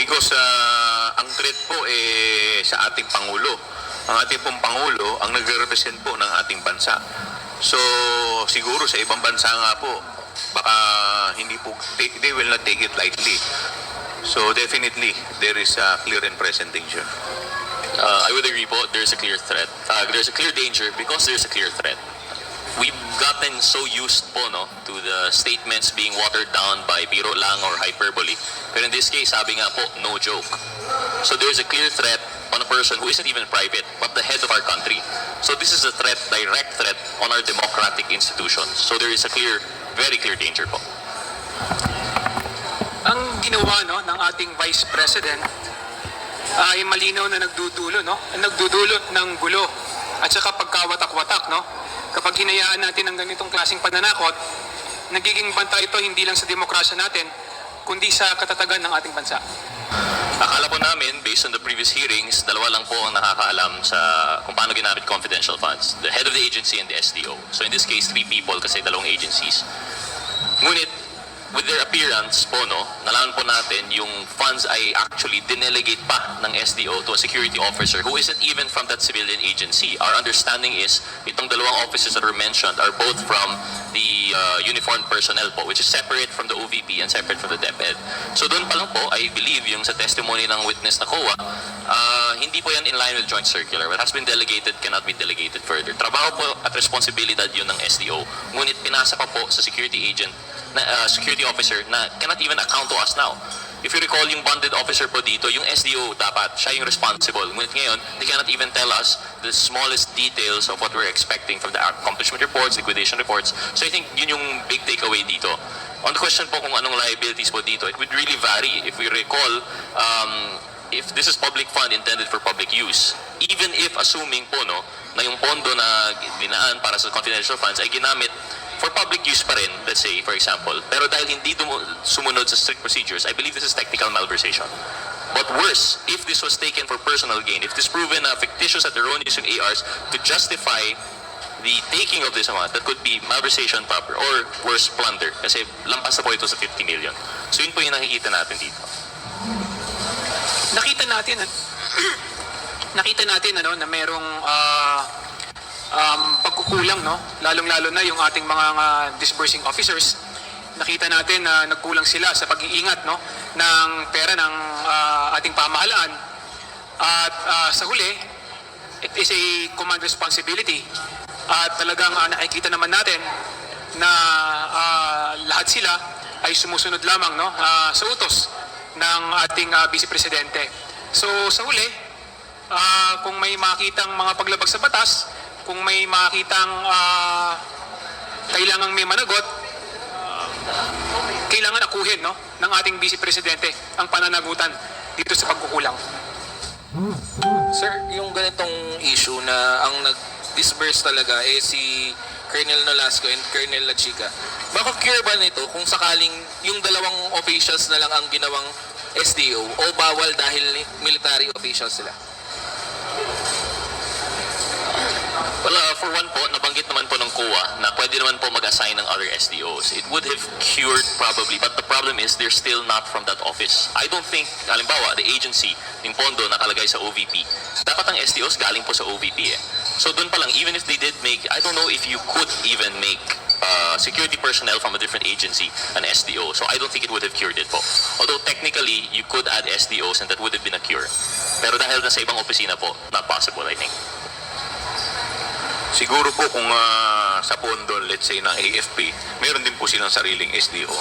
because ah, ang threat po eh sa ating Pangulo. Ang ating pong Pangulo ang nagre-represent po ng ating bansa. So, siguro sa ibang bansa nga po, baka hindi po, they, they will not take it lightly. So, definitely, there is a clear and present danger. Uh, I would agree po, there's a clear threat. Uh, there's a clear danger because there's a clear threat. We've gotten so used po no, to the statements being watered down by biro lang or hyperbole. Pero in this case, sabi nga po, no joke. So there's a clear threat on a person who isn't even private, but the head of our country. So this is a threat, direct threat on our democratic institutions. So there is a clear, very clear danger po. Ang ginawa no ng ating Vice President ay malinaw na nagdudulo no, nagdudulot ng gulo at saka pagkawatak-watak no. Kapag hinayaan natin ang ganitong klaseng pananakot, nagiging banta ito hindi lang sa demokrasya natin, kundi sa katatagan ng ating bansa. Akala po namin, based on the previous hearings, dalawa lang po ang nakakaalam sa kung paano ginamit confidential funds. The head of the agency and the SDO. So in this case, three people kasi dalawang agencies. Ngunit, with their appearance po, no, nalaman po natin yung funds ay actually dinelegate pa ng SDO to a security officer who isn't even from that civilian agency. Our understanding is, itong dalawang officers that were mentioned are both from the uh, uniformed personnel po, which is separate from the OVP and separate from the DepEd. So doon pa lang po, I believe, yung sa testimony ng witness na COA, uh, hindi po yan in line with joint circular. What has been delegated cannot be delegated further. Trabaho po at responsibilidad yun ng SDO. Ngunit pinasa pa po sa security agent, na, uh, security officer na cannot even account to us now. If you recall, yung bonded officer po dito, yung SDO dapat, siya yung responsible. Ngunit ngayon, they cannot even tell us the smallest details of what we're expecting from the accomplishment reports, liquidation reports. So I think yun yung big takeaway dito. On the question po kung anong liabilities po dito, it would really vary. If we recall, um, if this is public fund intended for public use, even if assuming po no, na yung pondo na dinaan para sa confidential funds ay ginamit for public use pa rin, let's say, for example. Pero dahil hindi sumunod sa strict procedures, I believe this is technical malversation. But worse, if this was taken for personal gain, if this proven na fictitious at erroneous yung ARs to justify the taking of this amount, that could be malversation proper or worse, plunder. Kasi lampas na po ito sa 50 million. So yun po yung nakikita natin dito. Nakita natin nakita natin ano na merong ah, um, pagkukulang no? Lalong-lalo na yung ating mga ah, disbursing officers. Nakita natin na nagkulang sila sa pag-iingat no? Ng pera ng ah, ating pamahalaan. At ah, sa huli it is a command responsibility. At talagang ah, nakikita naman natin na ah, lahat sila ay sumusunod lamang no? Ah, sa utos ng ating ah, vice presidente. So sa huli, ah, kung may makitang mga paglabag sa batas, kung may makitang ah, kailangang may managot, kailangan akuhin no, ng ating vice presidente ang pananagutan dito sa pagkukulang. Sir, yung ganitong issue na ang nag-disburse talaga eh si Colonel Nolasco and Colonel La Chica. Baka cure ba nito kung sakaling yung dalawang officials na lang ang ginawang SDO o bawal dahil military officials sila? Well, uh, for one po, nabanggit naman po ng COA na pwede naman po mag-assign ng other SDOs. It would have cured probably, but the problem is they're still not from that office. I don't think, halimbawa, the agency, yung pondo nakalagay sa OVP, dapat ang SDOs galing po sa OVP eh. So doon pa lang, even if they did make, I don't know if you could even make uh, security personnel from a different agency an SDO. So I don't think it would have cured it po. Although technically, you could add SDOs and that would have been a cure. Pero dahil nasa ibang opisina po, not possible, I think. Siguro po kung ah, sa pondo, let's say, ng AFP, meron din po silang sariling SDO.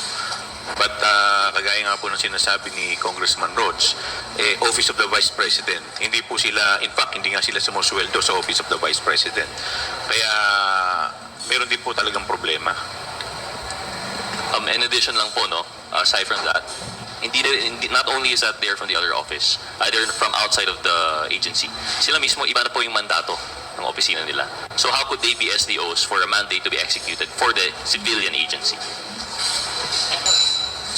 But ah, kagaya nga po ng sinasabi ni Congressman Rhodes, eh, Office of the Vice President, hindi po sila, in fact, hindi nga sila sumusweldo sa Office of the Vice President. Kaya meron din po talagang problema. Um, in addition lang po, no, aside from that, hindi, hindi, not only is that they're from the other office, either from outside of the agency, sila mismo, iba na po yung mandato ng opisina nila. So how could they be SDOs for a mandate to be executed for the civilian agency?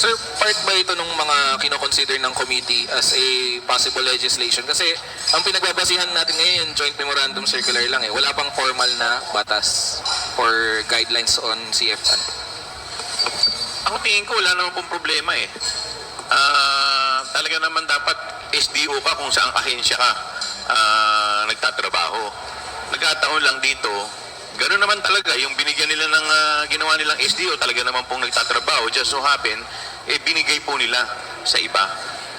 Sir, part ba ito ng mga kinoconsider ng committee as a possible legislation? Kasi ang pinagbabasihan natin ngayon yung joint memorandum circular lang eh. Wala pang formal na batas for guidelines on CFN. Ako tingin ko wala naman pong problema eh. Ah, talaga naman dapat SDO ka kung saan ahensya ka ah, nagtatrabaho. Nagkataon lang dito, gano'n naman talaga, yung binigyan nila ng ah, ginawa nilang SDO, talaga naman pong nagtatrabaho, just so happen, eh binigay po nila sa iba.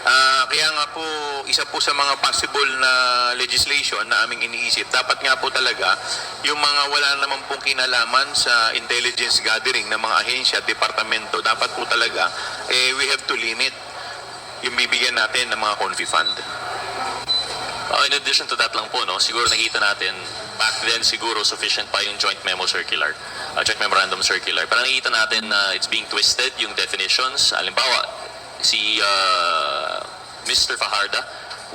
Ah, kaya nga po, isa po sa mga possible na legislation na aming iniisip, dapat nga po talaga yung mga wala naman pong kinalaman sa intelligence gathering ng mga ahensya at departamento, dapat po talaga eh, we have to limit yung bibigyan natin ng mga confi fund. Uh, in addition to that lang po, no, siguro nakita natin, back then siguro sufficient pa yung joint memo circular, uh, joint memorandum circular. Pero nakita natin na it's being twisted yung definitions. Halimbawa, si uh, Mr. Fajarda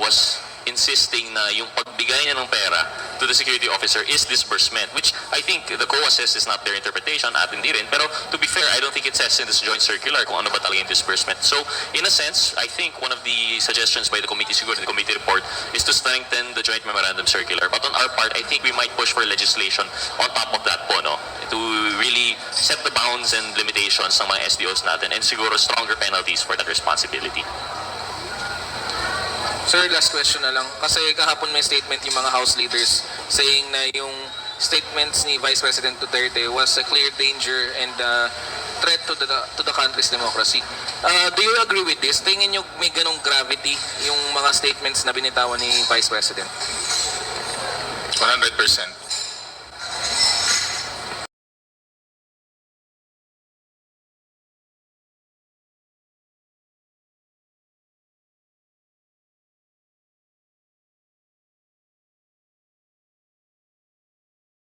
was insisting na yung pagbigay niya ng pera to the security officer is disbursement, which I think the COA says is not their interpretation, at hindi rin. Pero to be fair, I don't think it says in this joint circular kung ano ba talaga yung disbursement. So, in a sense, I think one of the suggestions by the committee, siguro the committee report, is to strengthen the joint memorandum circular. But on our part, I think we might push for legislation on top of that po, no? To really set the bounds and limitations ng mga SDOs natin and siguro stronger penalties for that responsibility. Sir, last question na lang. Kasi kahapon may statement yung mga House leaders saying na yung statements ni Vice President Duterte was a clear danger and uh, threat to the to the country's democracy. Uh, do you agree with this? Tingin nyo may ganong gravity yung mga statements na binitawan ni Vice President? 100%.